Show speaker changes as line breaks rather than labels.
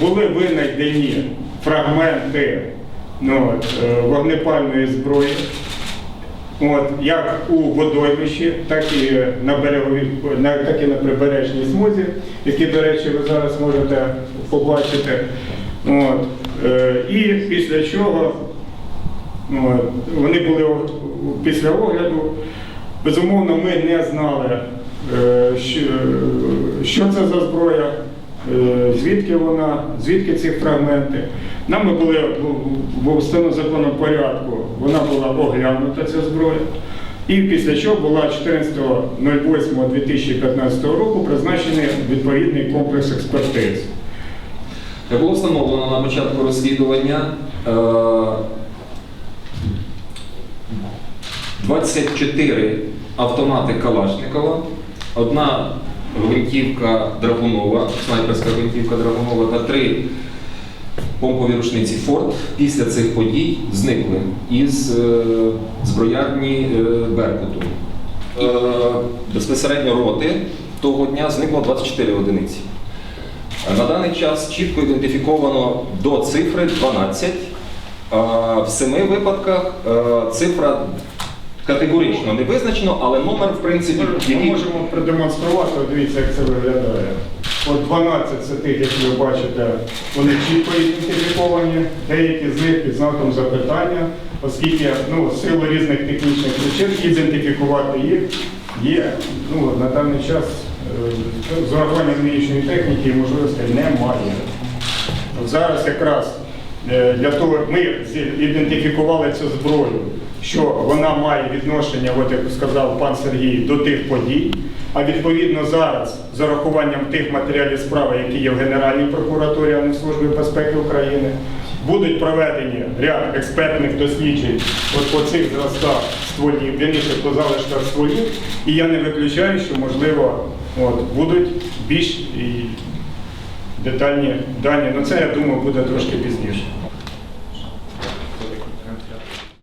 були винайдені фрагменти ну, е, вогнепальної зброї, от, як у водоймищі, так і на береговій, так і на прибережній смузі, які, до речі, ви зараз можете побачити. От, е, і після чого От, Вони були після огляду. Безумовно, ми не знали, е, що, це за зброя, звідки вона, звідки ці фрагменти. Нами були в- установленому порядку, вона була оглянута, ця зброя. І після чого була 14.08.2015 року призначений відповідний комплекс експертиз.
Було встановлено на початку розслідування е, 24 автомати Калашникова, одна гвинтівка Драгунова, снайперська гвинтівка Драгунова та три помпові рушниці Форд після цих подій зникли із е, зброярні е, Беркуту. Е, безпосередньо роти того дня зникло 24 одиниці. На даний час чітко ідентифіковано до цифри 12. А В семи випадках цифра категорично не визначено, але номер, в принципі,
Ми
який
можемо продемонструвати, От дивіться, як це виглядає. От 12 це тих, які ви бачите, вони чітко ідентифіковані, деякі з них під знаком запитання, оскільки ну, силу різних технічних причин ідентифікувати їх є ну, на даний час е, з урахуванням нинішньої техніки і можливостей немає. От Зараз якраз для того ми ідентифікували цю зброю, що вона має відношення, от як сказав пан Сергій, до тих подій. А відповідно зараз, з урахуванням тих матеріалів справи, які є в Генеральній прокуратурі, а не в Службі безпеки України, будуть проведені ряд експертних досліджень от по цих зразках стволів, вірніше по залишках стволів. І я не виключаю, що можливо от, будуть більш детальні дані. Ну це я думаю буде трошки пізніше.